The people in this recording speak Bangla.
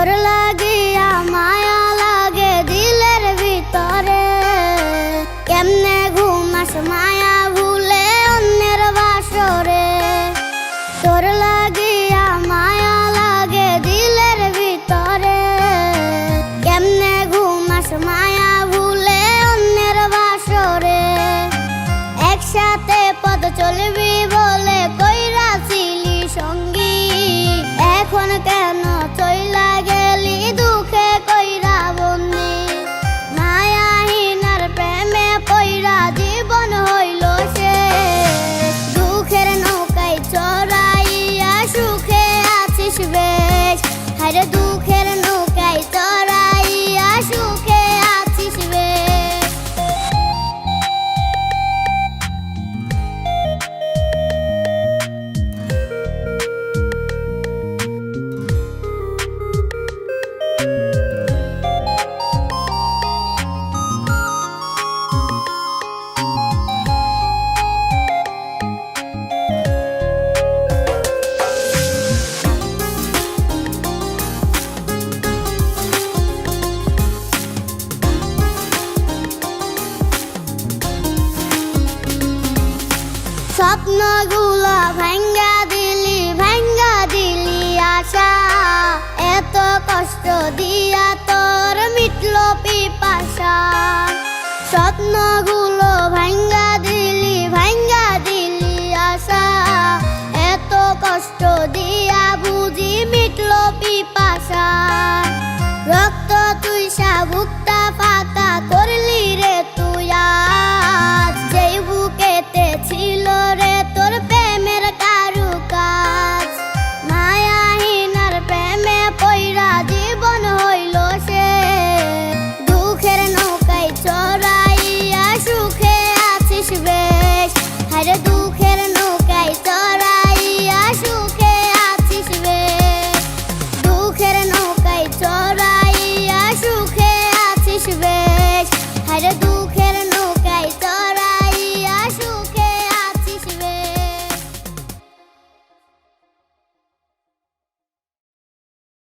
তোর লাগিয়া মায়া লাগে দিলের ভিতরে। কেমনে ঘুমাস মায়া ভুলে অন্যের বাসরে। তোর লাগিয়া মায়া লাগে দিলের ভিতরে। কেমনে ঘুমাস মায়া ভুলে অন্যের বাসরে। একসাথে পদ চলবি বলে কইরা ছিলি সঙ্গে। দুঃখের স্বপ্নগুলো ভাঙ্গা দিলি ভাঙ্গা দিলি আশা। এত কষ্ট দিয়া তোর মিটলো পিপাসা। স্বপ্নগুলো ভাঙ্গা দিলি ভাঙ্গা দিলি আশা। এত কষ্ট দিয়া বুঝি মিটলো পিপাসা। balado.